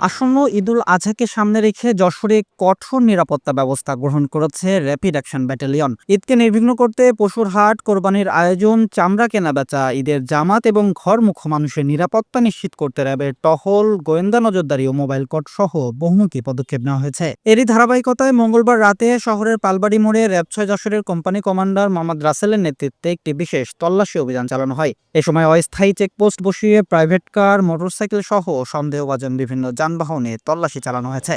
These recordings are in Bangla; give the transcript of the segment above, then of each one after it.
আসন্ন ঈদুল আজহাকে সামনে রেখে যশোরে কঠোর নিরাপত্তা ব্যবস্থা গ্রহণ করেছে র্যাপিড অ্যাকশন ব্যাটালিয়ন ঈদকে নির্বিঘ্ন করতে পশুর হাট, কোরবানির আয়োজন, চামড়া কেনাবেচা, ঈদের জামাত এবং ঘরমুখ মানুষের নিরাপত্তা নিশ্চিত করতে র্যাবের টহল, গোয়েন্দা নজরদারি ও মোবাইল কোর্ট সহ বহুমুখী পদক্ষেপ নেওয়া হয়েছে। এরই ধারাবাহিকতায় মঙ্গলবার রাতে শহরের পালবাড়ি মোড়ে র্যাব ছয় যশোরের কোম্পানি কমান্ডার মোহাম্মদ রাসেলের নেতৃত্বে একটি বিশেষ তল্লাশি অভিযান চালানো হয়। এ সময় অস্থায়ী চেকপোস্ট বসিয়ে প্রাইভেট কার, মোটরসাইকেল সহ সন্দেহভাজন বিভিন্ন যানবাহনে তল্লাশি চালানো হয়েছে।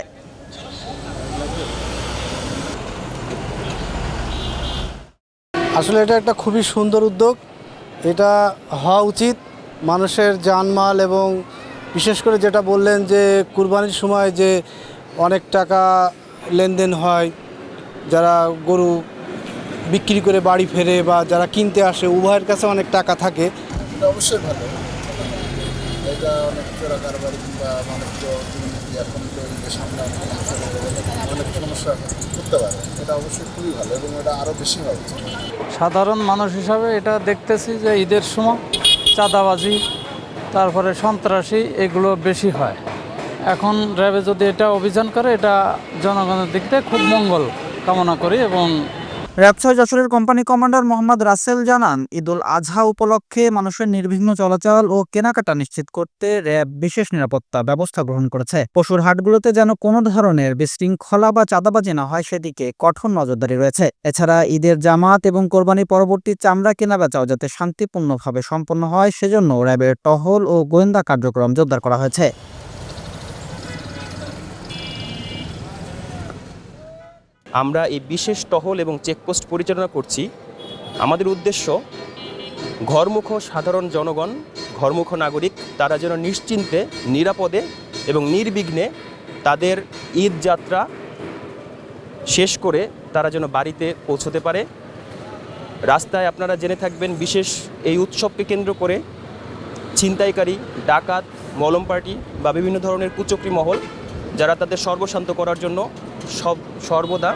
আসলে এটা একটা খুবই সুন্দর উদ্যোগ। এটা হওয়া উচিত। মানুষের জানমাল এবং বিশেষ করে যেটা বললেন যে কুরবানির সময় যে অনেক টাকা লেনদেন হয় যারা গরু বিক্রি করে বাড়ি ফেরে বা যারা কিনতে আসে উভয়ের কাছে অনেক টাকা থাকে। অবশ্যই ভালো। অনেক কিংবা এখন তো অনেক সমস্যা করতে পারে। এটা অবশ্যই খুবই ভালো এবং এটা আরও বেশি উচিত সাধারণ মানুষ হিসাবে এটা দেখতেছি যে ঈদের সময় চাঁদাবাজি, তারপরে সন্ত্রাসী, এগুলো বেশি হয়। এখন র্যাবে যদি এটা অভিযান করে, এটা জনগণের দিক থেকে খুব মঙ্গল কামনা করি এবং র্যাব ছয় যশোরের কোম্পানি কমান্ডার মোহাম্মদ রাসেল জানান, ঈদুল আজহা উপলক্ষে মানুষের নির্বিঘ্ন চলাচল ও কেনাকাটা নিশ্চিত করতে র্যাব বিশেষ নিরাপত্তা ব্যবস্থা গ্রহণ করেছে। পশুর হাটগুলোতে যেন কোনো ধরনের বিশৃঙ্খলা বা চাঁদাবাজি না হয়, সেদিকে কঠোর নজরদারি রয়েছে। এছাড়া ঈদের জামাত এবং কোরবানি পরবর্তী চামড়া কেনাবেচাও যাতে শান্তিপূর্ণভাবে সম্পন্ন হয়, সেজন্য র্যাবের টহল ও গোয়েন্দা কার্যক্রম জোরদার করা হয়েছে। আমরা এই বিশেষ টহল এবং চেকপোস্ট পরিচালনা করছি। আমাদের উদ্দেশ্য, ঘরমুখ সাধারণ জনগণ, ঘরমুখ নাগরিক, তারা যেন নিশ্চিন্তে, নিরাপদে এবং নির্বিঘ্নে তাদের ঈদ যাত্রা শেষ করে তারা যেন বাড়িতে পৌঁছতে পারে। রাস্তায় আপনারা জেনে থাকবেন, বিশেষ এই উৎসবকে কেন্দ্র করে ছিনতাইকারী, ডাকাত, মলম পার্টি বা বিভিন্ন ধরনের কুচক্রি মহল, যারা তাদের সর্বশান্ত করার জন্য সব সর্বদা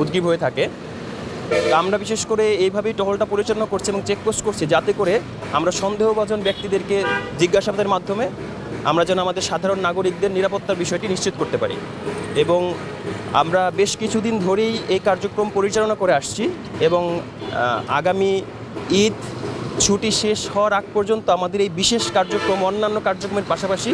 উদ্গ্রীব হয়ে থাকে। আমরা বিশেষ করে এইভাবেই টহলটা পরিচালনা করছি এবং চেকপোস্ট করছি যাতে করে আমরা সন্দেহভাজন ব্যক্তিদেরকে জিজ্ঞাসাবাদের মাধ্যমে আমরা যেন আমাদের সাধারণ নাগরিকদের নিরাপত্তার বিষয়টি নিশ্চিত করতে পারি। এবং আমরা বেশ কিছুদিন ধরেই এই কার্যক্রম পরিচালনা করে আসছি এবং আগামী ঈদ ছুটি শেষ হওয়ার আগ পর্যন্ত আমাদের এই বিশেষ কার্যক্রম, অন্যান্য কার্যক্রমের পাশাপাশি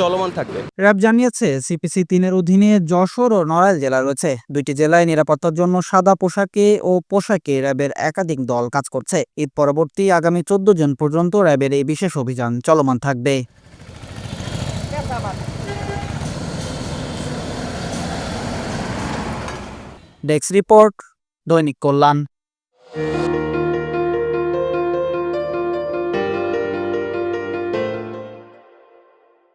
চলমান থাকবে। র্যাব জানিয়েছে, সিপিসি তিনের অধীনে যশোর ও নড়াইল জেলা রয়েছে। দুইটি জেলায় নিরাপত্তার জন্য সাদা পোশাকে ও পোশাকে র্যাবের একাধিক দল কাজ করছে। ঈদ পরবর্তী আগামী চোদ্দ জন পর্যন্ত র্যাবের এই বিশেষ অভিযান চলমান থাকবে। ডেস্ক রিপোর্ট, দৈনিক কল্যাণ।